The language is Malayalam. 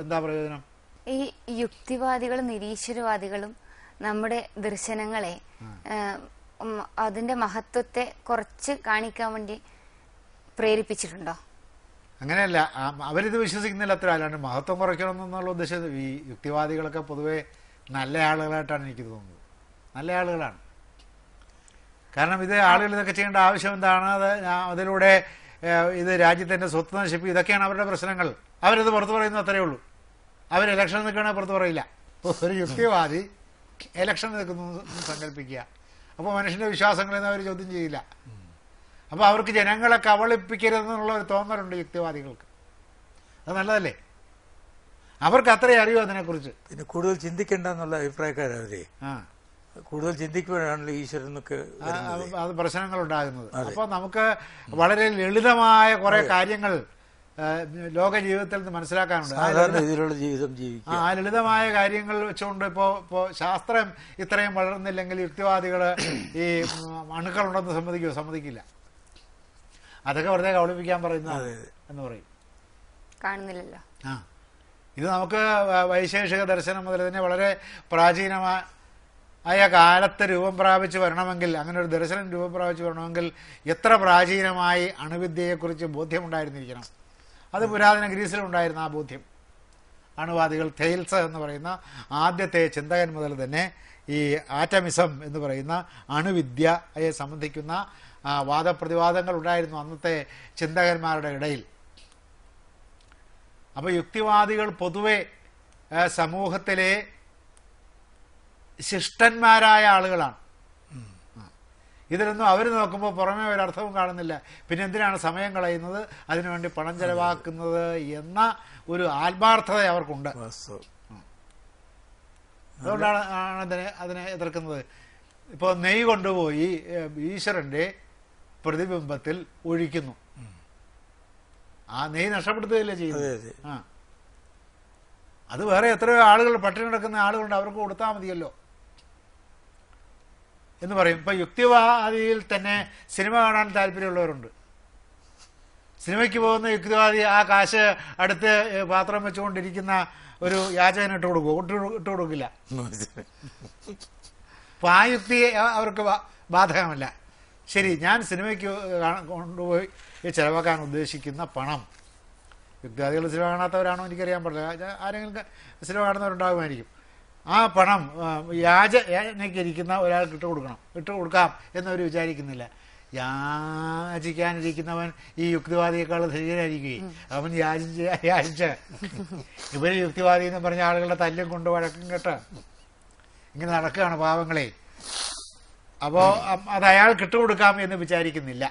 എന്താ പ്രയോജനം? ഈ യുക്തിവാദികളും നിരീശ്വരവാദികളും നമ്മുടെ ദർശനങ്ങളെ അതിന്റെ മഹത്വത്തെ കുറച്ച് കാണിക്കാൻ വേണ്ടി പ്രേരിപ്പിച്ചിട്ടുണ്ടോ? അങ്ങനെയല്ല അവരിത് വിശ്വസിക്കുന്നില്ല അത്ര. അല്ലാണ്ട് മഹത്വം കുറയ്ക്കണം എന്നുള്ള ഉദ്ദേശം ഈ യുക്തിവാദികളൊക്കെ പൊതുവെ നല്ല ആളുകളായിട്ടാണ് എനിക്ക് തോന്നുന്നത്. നല്ല ആളുകളാണ്. കാരണം ഇത് ആളുകൾ ഇതൊക്കെ ചെയ്യേണ്ട ആവശ്യം എന്താണ്? അത് അതിലൂടെ ഇത് രാജ്യത്തിന്റെ സ്വത്ത് നശിപ്പിക്കും. ഇതൊക്കെയാണ് അവരുടെ പ്രശ്നങ്ങൾ. അവരിത് പുറത്തു പറയുന്ന അത്രയേ ഉള്ളൂ. അവർ ഇലക്ഷൻ നിൽക്കണേ പുറത്തു പറയില്ല. ഒരു യുക്തിവാദി ഇലക്ഷൻ നിൽക്കുന്നു സങ്കല്പിക്കുക. അപ്പോൾ മനുഷ്യന്റെ വിശ്വാസങ്ങളെന്ന് അവർ ചോദ്യം ചെയ്യില്ല. അപ്പോൾ അവർക്ക് ജനങ്ങളെ കബളിപ്പിക്കരുതെന്നുള്ള ഒരു തോന്നലുണ്ട് യുക്തിവാദികൾക്ക്. അത് നല്ലതല്ലേ? അവർക്ക് അത്രയും അറിയൂ അതിനെക്കുറിച്ച്. പിന്നെ കൂടുതൽ ചിന്തിക്കേണ്ട എന്നുള്ള അഭിപ്രായക്കാരവരെ ആ. കൂടുതൽ ചിന്തിക്കുമ്പോഴാണല്ലോ ഈശ്വരൻ അത് പ്രശ്നങ്ങൾ ഉണ്ടാകുന്നത് അപ്പോൾ നമുക്ക് വളരെ ലളിതമായ കുറെ കാര്യങ്ങൾ ലോക ജീവിതത്തിൽ നിന്ന് മനസ്സിലാക്കാനുണ്ട്. ആ സാധാരണ രീതിയിലുള്ള ജീവിതം ജീവിക്കുക. ആ ലളിതമായ കാര്യങ്ങൾ വെച്ചുകൊണ്ട് ഇപ്പോ ഇപ്പോ ശാസ്ത്രം ഇത്രയും വളർന്നില്ലെങ്കിൽ യുക്തിവാദികൾ ഈ അണുക്കൾ ഉണ്ടെന്ന് സമ്മതിക്കുമോ സമ്മതിക്കില്ല. അതൊക്കെ വെറുതെ കൗളിപ്പിക്കാൻ പറയുന്ന. എന്ന് പറയും. കാണുന്നില്ലല്ലോ. ആ. ഇത് നമുക്ക് വൈശേഷിക ദർശനം മുതൽ തന്നെ വളരെ പ്രാചീനമായ ആയ കാലത്ത് രൂപം പ്രാപിച്ചു വരണമെങ്കിൽ അങ്ങനെ ഒരു ദർശനം രൂപം പ്രാപിച്ചു വരണമെങ്കിൽ എത്ര പ്രാചീനമായി അണുവിദ്യയെക്കുറിച്ച് ബോധ്യമുണ്ടായിരുന്നിരിക്കണം? അത് പുരാതന ഗ്രീസിലുണ്ടായിരുന്ന ആ ബോധ്യം അണുവാദികൾ തെയിൽസ് എന്ന് പറയുന്ന ആദ്യത്തെ ചിന്തകൻ മുതൽ തന്നെ ഈ ആറ്റമിസം എന്ന് പറയുന്ന അണുവിദ്യയെ സംബന്ധിക്കുന്ന വാദപ്രതിവാദങ്ങൾ ഉണ്ടായിരുന്നു അന്നത്തെ ചിന്തകന്മാരുടെ ഇടയിൽ അപ്പോൾ യുക്തിവാദികൾ പൊതുവെ സമൂഹത്തിലെ ശിഷ്ടന്മാരായ ആളുകളാണ്. ഇതിലൊന്നും അവർ നോക്കുമ്പോൾ പുറമേ ഒരർത്ഥവും കാണുന്നില്ല. പിന്നെ എന്തിനാണ് സമയം കളയുന്നത്? അതിനുവേണ്ടി പണം ചെലവാക്കുന്നത് എന്ന ഒരു ആത്മാർത്ഥത അവർക്കുണ്ട്. അതുകൊണ്ടാണ് ആണ് അതിനെ അതിനെ എതിർക്കുന്നത്. ഇപ്പോൾ നെയ് കൊണ്ടുപോയി ഈശ്വരന്റെ പ്രതിബിംബത്തിൽ ഒഴിക്കുന്നു. ആ നെയ് നഷ്ടപ്പെടുത്തുകയല്ലേ ചെയ്യുന്നത്? അതെ ആ. അത് വേറെ എത്രയോ ആളുകൾ പട്ടിണി കിടക്കുന്ന ആളുകളുണ്ട്. അവർക്ക് കൊടുത്താൽ മതിയല്ലോ. എന്ന് പറയും. ഇപ്പൊ യുക്തിവാദിയിൽ തന്നെ സിനിമ കാണാൻ താല്പര്യമുള്ളവരുണ്ട്. സിനിമയ്ക്ക് പോകുന്ന യുക്തിവാദി ആ കാശ് അടുത്ത് പാത്രം വെച്ചുകൊണ്ടിരിക്കുന്ന ഒരു യാചകന് ഇട്ട് കൊടുക്കും ഇട്ട് കൊടുക്കില്ല. അപ്പൊ ആ യുക്തി അവർക്ക് ബാധകമല്ല. ശരി ഞാൻ സിനിമയ്ക്ക് കൊണ്ടുപോയി ചെലവാക്കാൻ ഉദ്ദേശിക്കുന്ന പണം. യുക്തിവാദികൾ സിനിമ കാണാത്തവരാണോ? എനിക്കറിയാൻ പറ്റില്ല. ആരെങ്കിലും സിനിമ കാണുന്നവരുണ്ടാകുമായിരിക്കും. ആ പണം യാജ യാച യാചനയ്ക്ക് ഇരിക്കുന്ന ഒരാൾക്ക് ഇട്ട് കൊടുക്കണം. ഇട്ട് കൊടുക്കാം എന്നവർ വിചാരിക്കുന്നില്ല. യാചിക്കാനിരിക്കുന്നവൻ ഈ യുക്തിവാദിയേക്കാൾ ധൈര്യനായിരിക്കുകയും അവൻ യാചിച്ച് യാചിച്ച്. ഇവർ യുക്തിവാദി എന്ന് പറഞ്ഞ ആളുകളുടെ തല്ലും കൊണ്ട് വഴക്കും കേട്ട് ഇങ്ങനെ നടക്കുകയാണ് പാവങ്ങളെ. അപ്പോ അത് അയാൾക്ക് ഇട്ടുകൊടുക്കാം എന്ന് വിചാരിക്കുന്നില്ല.